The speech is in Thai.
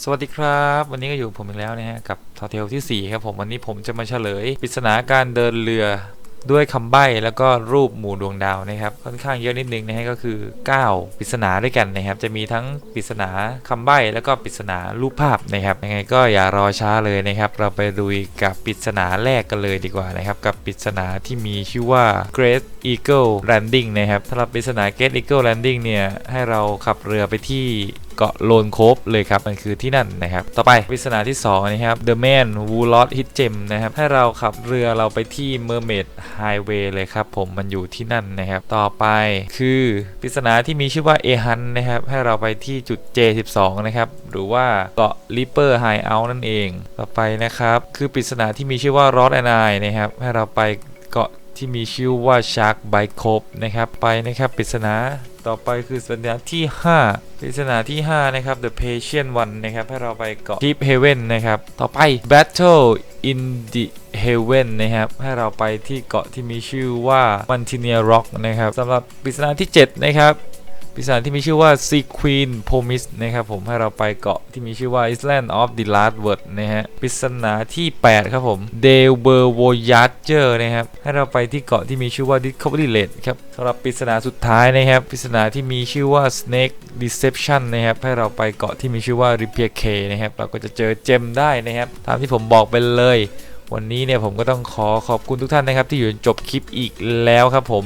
สวัสดีครับ วันนี้ก็อยู่กับผมอีกแล้วนะฮะกับทอเทลที่ 4 ครับผมวันนี้ผมจะมาเฉลยปริศนาการเดินเรือด้วยคำใบ้แล้วก็รูปหมู่ดวงดาวนะครับค่อนข้างเยอะนิดนึงนะฮะก็คือ 9ปริศนาด้วยกันนะครับ จะมีทั้งปริศนาคำใบ้แล้วก็ปริศนารูปภาพนะครับยังไงก็อย่ารอช้าเลยนะครับ เราไปดูกับปริศนาแรกกันเลยดีกว่านะครับ กับปริศนาที่มีชื่อว่า Great Eagle Landing นะครับสำหรับปริศนา Great Eagle Landing เนี่ยให้เราขับเรือไปที่เกาะโลนโคฟเลยครับ มันคือที่นั่นนะครับ ต่อไปปริศนาที่ 2 นะครับ The Man Who Lost His Gem นะครับ ให้เราขับเรือเราไปที่ Mermaid Highway เลยครับ ผมมันอยู่ที่นั่นนะครับ ต่อไปคือปริศนาที่มีชื่อว่า A Hunt นะครับ ให้เราไปที่จุด J12 นะครับ หรือว่าเกาะ Ripper Hideout นั่นเอง ต่อไปนะครับ คือปริศนาที่มีชื่อว่า Rod and I นะครับ ให้เราไปเกาะ ที่มีชื่อว่า Shark Bite Cove นะครับไปนะครับปริศนาต่อไปคือสัญญาที่5ปริศนาที่ 5 นะครับ The Patient One นะครับ ให้เราไปเกาะ Deep Haven นะครับ ต่อไป Battle in the Haven นะครับ ให้เราไปที่เกาะที่มีชื่อว่า m a n t i n e a Rock นะครับสำหรับปริศนาที่ 7 นะครับ ปริศนาที่มีชื่อว่า Sea Queen Promise นะครับผมให้เราไปเกาะที่มีชื่อว่า Island of the Last Word นะฮะปริศนาที่ 8 ครับผม d e v e r Voyager นะครับให้เราไปที่เกาะที่มีชื่อว่า Discovery Lake ครับสำหรับปริศนาสุดท้ายนะครับปริศนาที่มีชื่อว่า Snake Deception นะครับให้เราไปเกาะที่มีชื่อว่า Repair K นะครับเราก็จะเจอเจมได้นะครับตามที่ผมบอกไปเลยวันนี้เนี่ยผมก็ต้องขอขอบคุณทุกท่านนะครับที่อยู่จนจบคลิปอีกแล้วครับผม